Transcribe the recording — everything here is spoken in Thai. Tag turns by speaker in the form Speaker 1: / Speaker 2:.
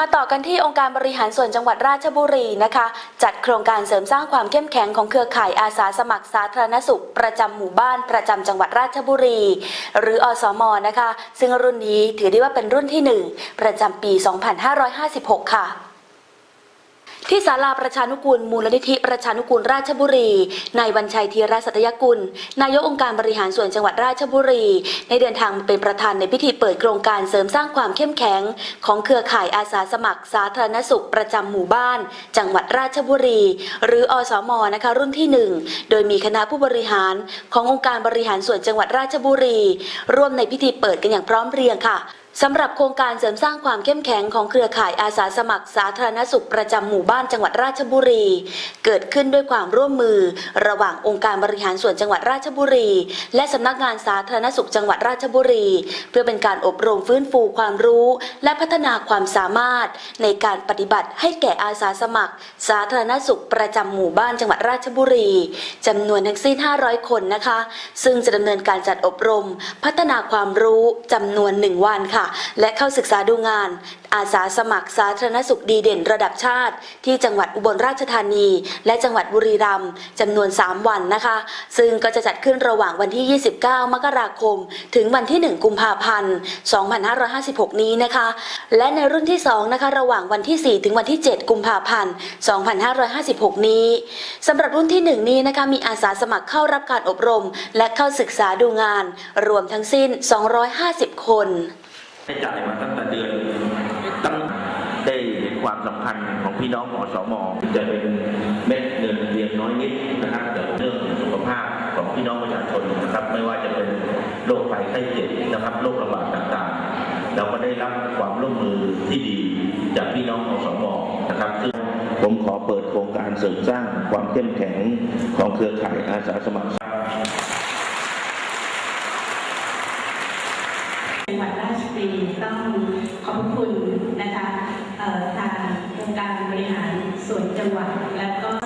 Speaker 1: มาต่อกันที่องค์การบริหารส่วนจังหวัดราชบุรีนะคะ จัดโครงการเสริมสร้างความเข้มแข็งของเครือข่ายอาสาสมัครสาธารณสุข ประจำหมู่บ้านประจำจังหวัดราชบุรี หรืออสมนะคะ ซึ่งรุ่นนี้ถือได้ว่าเป็นรุ่นที่ 1 ประจำปี 2556 ค่ะ ที่ศาลาประชานุกูลมูลนิธิประชานุกูลราชบุรีนายวันชัยธีรสัตยกุล นายกองค์การบริหารส่วนจังหวัดราชบุรีได้เดินทางมาเป็นประธานในพิธีเปิดโครงการเสริมสร้างความเข้มแข็ง ของเครือข่ายอาสาสมัคร สาธารณสุขประจำหมู่บ้าน จังหวัดราชบุรี หรืออสมนะคะรุ่นที่หนึ่งโดยมีคณะผู้บริหารขององค์การบริหารส่วนจังหวัดราชบุรี ร่วมในพิธีเปิดกันอย่างพร้อมเพรียงค่ะ สำหรับโครงการเสริมสร้างความเข้มแข็งของเครือข่ายอาสาสมัครสาธารณสุขประจำหมู่บ้านจังหวัดราชบุรี เกิดขึ้นด้วยความร่วมมือ ระหว่างองค์การบริหารส่วนจังหวัดราชบุรี และสำนักงานสาธารณสุขจังหวัดราชบุรี เพื่อเป็นการอบรมฟื้นฟูความรู้ และพัฒนาความสามารถ ในการปฏิบัติให้แก่อาสาสมัคร สาธารณสุขประจำหมู่บ้านจังหวัดราชบุรีจำนวนทั้งสิ้น 500 คนนะคะ ซึ่งจะดำเนินการจัดอบรม พัฒนาความรู้จำนวน1วันค่ะและเข้าศึกษาดูงาน อาสาสมัครสาธารณสุขดีเด่นระดับชาติ ที่จังหวัดอุบลราชธานี และจังหวัดบุรีรัมย์จำนวน 3 วันนะคะ ซึ่งก็จะจัดขึ้นระหว่างวันที่ 29 มกราคม ถึงวันที่ 1 กุมภาพันธ์ 2556 นี้นะคะ และในรุ่นที่ 2 นะคะ ระหว่างวันที่ 4 ถึงวันที่ 7 กุมภาพันธ์ 2556 นี้สำหรับรุ่นที่ 1 นี้นะคะมีอาสาสมัครเข้ารับการอบรม และเข้าศึกษาดูงาน รวมทั้งสิ้น 250 คน
Speaker 2: ได้จ่ายมาตั้งแต่เดือนตั้งได้เห็นความสำคัญของพี่น้องอสมจะเป็นเม็ดเงินเรียนน้อยนิดนะครับแต่เรื่องสุขภาพของพี่น้องประชาชนนะครับ ไม่ว่าจะเป็นโรคภัยไข้เจ็บนะครับโรคระบาดต่างๆ เราก็ได้รับความร่วมมือที่ดีจากพี่น้องอสมนะครับซึ่งผมขอเปิดโครงการเสริมสร้างความเข้มแข็งของเครือข่ายอาสาสมัคร
Speaker 3: จังหวัดราช รีต้องขอบคุณนะคะทางองค์การบริหารส่วนจังหวัดและก็